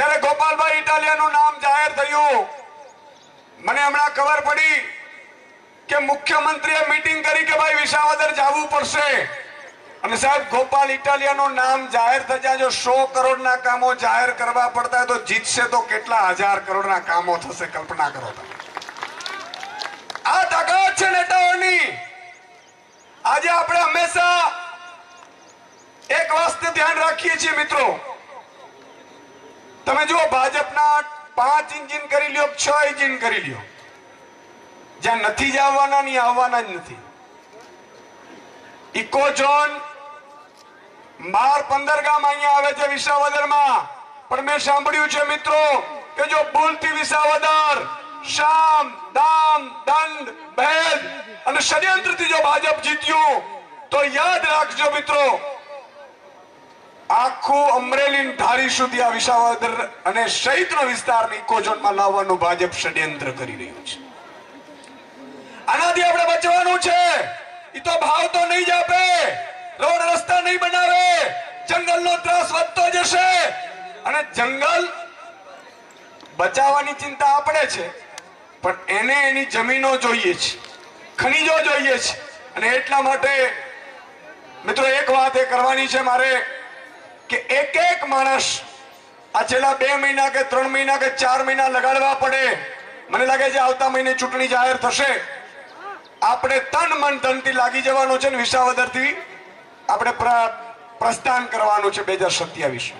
જયારે ગોપાલભાઈ ઇટાલિયાનું નામ જાહેર થયું, મને હમણાં ખબર પડી કે મુખ્યમંત્રીએ મીટિંગ કરી કે ભાઈ વિસાવદર જવું પડશે. અને સાહેબ, ગોપાલ ઇટાલિયાનું નામ જાહેર થતા જો સો કરોડના કામો જાહેર કરવા પડતા તો જીતશે તો કેટલા હજાર કરોડના કામો થશે, કલ્પના કરો આ તાકાત છે નેતાઓની. આજે આપણે હંમેશા એક વસ્તુ ધ્યાન રાખીએ છીએ મિત્રો. તમે જુઓ ભાજપના પાંચ ઇન્જિન કરી લ્યો છ ઇન્જિન કરી લ્યો જ્યાં નથી જવાના ની આવવાના જ નથી ઇકો ઝોન બાર પંદર ગામ અહીંયા આવે છે વિસાવદરમાં પણ મેં સાંભળ્યું છે મિત્રો કે જો ભૂલથી વિસાવદર શામ દામ દંડ ભેદ અને ષડયંત્રથી જો ભાજપ જીત્યું તો યાદ રાખજો મિત્રો આખું અમરેલી ધારી સુધી આ વિસાવદર અને સહિતનો વિસ્તારને ઇકો ઝોનમાં લાવવાનું ભાજપ ષડયંત્ર કરી રહ્યું છે. આનાથી આપણે બચવાનું છે. એ તો ભાવ તો નહીં જ આપે. રોડ રસ્તા નહીં બનાવે. જંગલનો ત્રાસ વધતો જશે. અને જંગલ બચાવવાની ચિંતા આપણે છે. પણ એને એની જમીનો જોઈએ છે. ખનીજો જોઈએ છે. અને એટલા માટે મિત્રો એક વાત એ કરવાની છે મારે કે એક એક માણસ આ છેલ્લા બે મહિના કે ત્રણ મહિના કે ચાર મહિના લગાડવા પડે. મને લાગે છે આવતા મહિને ચૂંટણી જાહેર થશે. આપણે તન મન ધનથી લાગી જવાનું છે ને વિસાવદરથી આપણે પ્રસ્થાન કરવાનું છે બે હજાર સત્યાવીસ